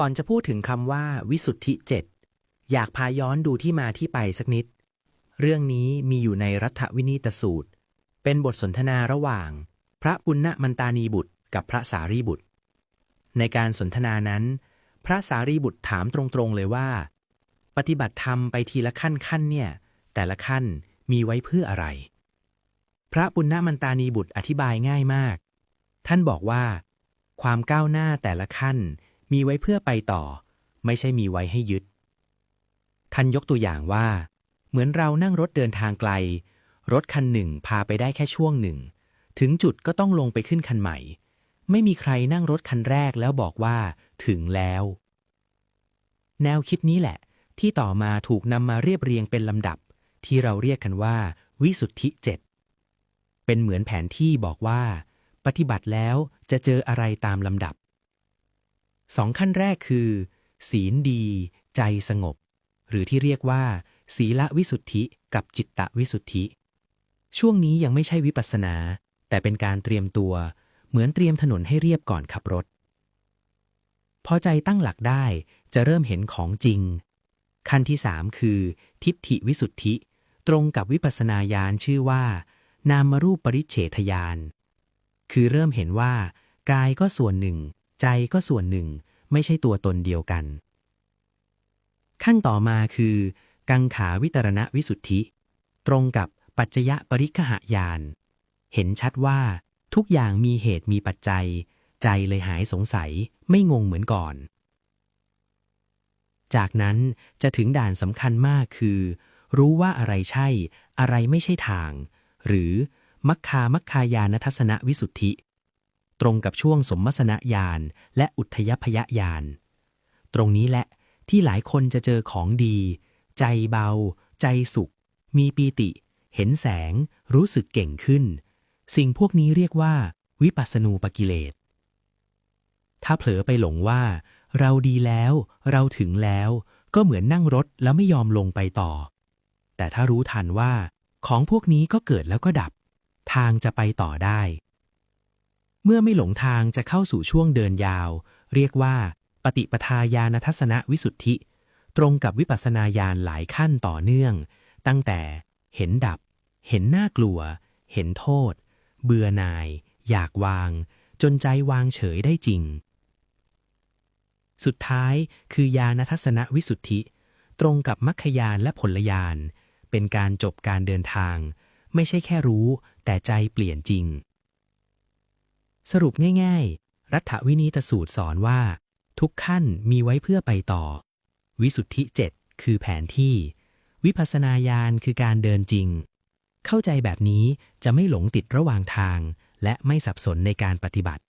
ก่อนจะพูดถึงคำว่าวิสุทธิเจ็ดอยากพาย้อนดูที่มาที่ไปสักนิด เรื่องนี้มีอยู่ในรัฐวินีตสูตร เป็นบทสนทนาระหว่าง พระปุณณมันตานีบุตรกับพระสารีบุตร ในการสนทนานั้น พระสารีบุตรถามตรงๆเลยว่า ปฏิบัติธรรมไปทีละขั้นขั้นเนี่ย แต่ละขั้นมีไว้เพื่ออะไร พระปุณณมันตานีบุตรอธิบายง่ายมาก ท่านบอกว่า ความก้าวหน้าแต่ละขั้น มีไว้เพื่อไปต่อ ไม่ใช่มีไว้ให้ยึด ท่านยกตัวอย่างว่า เหมือนเรานั่งรถเดินทางไกล รถคันหนึ่งพาไปได้แค่ช่วงหนึ่ง ถึงจุดก็ต้องลงไปขึ้นคันใหม่ ไม่มีใครนั่งรถคันแรกแล้วบอกว่า ถึงแล้ว แนวคิดนี้แหละ ที่ต่อมาถูกนำมาเรียบเรียงเป็นลำดับ ที่เราเรียกกันว่า วิสุทธิเจ็ดเป็นเหมือนแผนที่บอกว่า ปฏิบัติแล้วจะเจออะไรตามลำดับ สองขั้นแรกคือ ศีลดี ใจสงบ หรือที่เรียกว่า ศีลวิสุทธิกับจิตตะวิสุทธิ ช่วงนี้ยังไม่ใช่วิปัสสนา แต่เป็นการเตรียมตัว เหมือนเตรียมถนนให้เรียบก่อนขับรถ พอใจตั้งหลักได้จะเริ่มเห็นของจริง ขั้นที่สามคือ ทิฏฐิวิสุทธิ ตรงกับวิปัสสนาญาณชื่อว่า นามรูปปริเฉทญาณคือเริ่มเห็นว่ากายก็ส่วนหนึ่ง ใจก็ส่วนหนึ่ง ไม่ใช่ตัวตนเดียวกัน ขั้นต่อมาคือ กังขาวิตรณวิสุทธิ ตรงกับปัจจยปริคหายาน เห็นชัดว่าทุกอย่างมีเหตุมีปัจจัย ใจเลยหายสงสัยไม่งงเหมือนก่อน จากนั้นจะถึงด่านสำคัญมากคือ รู้ว่าอะไรใช่ อะไรไม่ใช่ทาง หรือมัคคามัคคายานทัศนวิสุทธิ ตรงกับช่วงสมมสนญาณและอุทยพยญาณตรงนี้แหละที่หลายคนจะเจอของดี ใจเบา ใจสุข มีปีติ เห็นแสง รู้สึกเก่งขึ้น สิ่งพวกนี้เรียกว่า วิปัสสนูปกิเลส ถ้าเผลอไปหลงว่า เราดีแล้ว เราถึงแล้ว ก็เหมือนนั่งรถแล้วไม่ยอมลงไปต่อ แต่ถ้ารู้ทันว่า ของพวกนี้ก็เกิดแล้วก็ดับ ทางจะไปต่อได้ เมื่อไม่หลงทางจะเข้าสู่ช่วงเดินยาว เรียกว่า ปฏิปทาญาณทัศนวิสุทธิ ตรงกับวิปัสสนาญาณหลายขั้นต่อเนื่อง ตั้งแต่เห็นดับ เห็นน่ากลัว เห็นโทษ เบื่อหน่าย อยากวาง จนใจวางเฉยได้จริง สุดท้ายคือญาณทัศนวิสุทธิ ตรงกับมัคคยานและผลยานเป็นการจบการเดินทาง ไม่ใช่แค่รู้ แต่ใจเปลี่ยนจริง สรุปง่ายๆ รัฐวินีตสูตรสอนว่า ทุกขั้นมีไว้เพื่อไปต่อ วิสุทธิเจ็ดคือแผนที่ วิปัสสนาญาณคือการเดินจริง เข้าใจแบบนี้จะไม่หลงติดระหว่างทาง และไม่สับสนในการปฏิบัติ